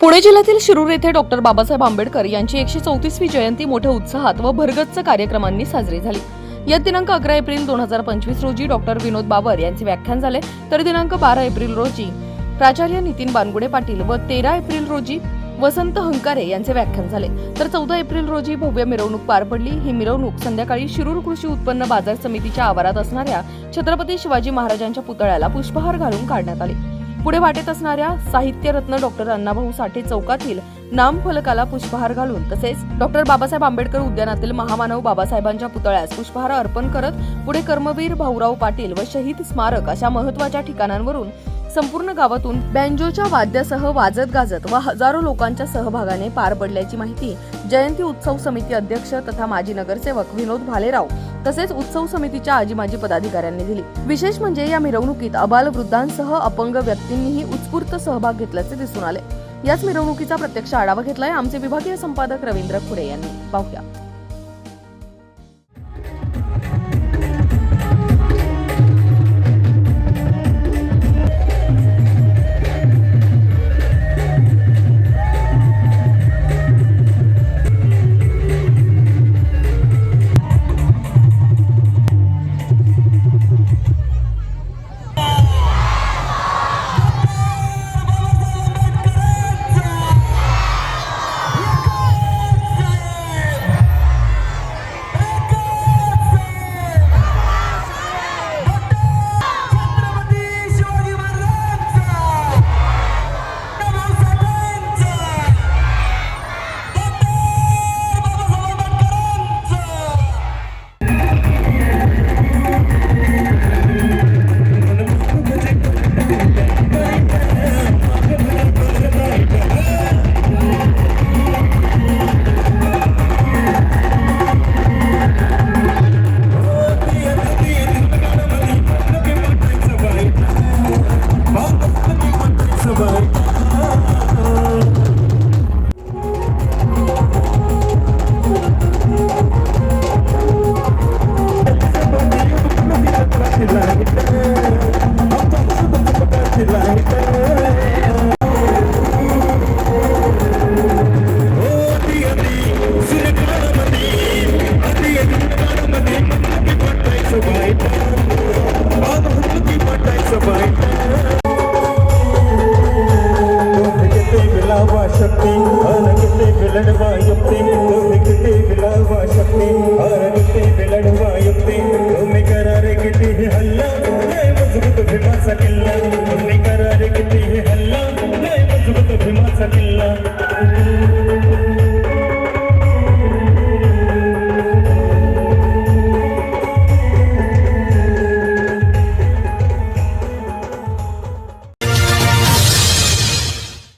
पुणे जिल्ह्यातील शिरूर येथे डॉक्टर बाबासाहेब आंबेडकर यांची एकशे चौतीसवी जयंती मोठ्या उत्साहात व भरगच्च कार्यक्रमांनी साजरी झाली. या दिनांक अकरा एप्रिल दोन हजार पंचवीस रोजी डॉक्टर विनोद बाबर यांचे व्याख्यान झाले. तर दिनांक बारा एप्रिल रोजी प्राचार्य नितीन बानगुडे पाटील व तेरा एप्रिल रोजी वसंत हंकारे यांचे व्याख्यान झाले. तर चौदा एप्रिल रोजी भव्य मिरवणूक पार पडली. ही मिरवणूक संध्याकाळी शिरूर कृषी उत्पन्न बाजार समितीच्या आवारात असणाऱ्या छत्रपती शिवाजी महाराजांच्या पुतळ्याला पुष्पहार घालून काढण्यात आली. पुढे वाटेत असणाऱ्या साहित्यरत्न डॉक्टर अण्णाभाऊ साठे चौकातील नामफलकाला पुष्पहार घालून तसेच डॉक्टर बाबासाहेब आंबेडकर उद्यानातील महामानव बाबासाहेबांच्या पुतळ्यास पुष्पहार अर्पण करत पुढे कर्मवीर भाऊराव पाटील व शहीद स्मारक अशा महत्त्वाच्या ठिकाणांवरून संपूर्ण गावातून बँजोच्या वाद्यासह वाजत गाजत व हजारो लोकांच्या सहभागाने पार पडल्याची माहिती जयंती उत्सव समिती अध्यक्ष तथा माजी नगरसेवक विनोद भालेराव तसेच उत्सव समितीच्या आजी माजी पदाधिकाऱ्यांनी दिली. विशेष म्हणजे या मिरवणुकीत अबाल वृद्धांसह अपंग व्यक्तींनीही उत्स्फूर्त सहभाग घेतल्याचे दिसून आले. याच मिरवणुकीचा प्रत्यक्ष आढावा घेतलाय आमचे विभागीय संपादक रवींद्र खुडे यांनी. पाहूया. bye. शकते हर किते बिलडवा युक्ते तुम्ही किती बिलावा शकते हर किते बिलडवा युक्ते तुम्ही करारे किती हे हल्ला लय मजबूत भीमाचा किल्ला तुम्ही करारे किती हे हल्ला लय मजबूत भीमाचा किल्ला.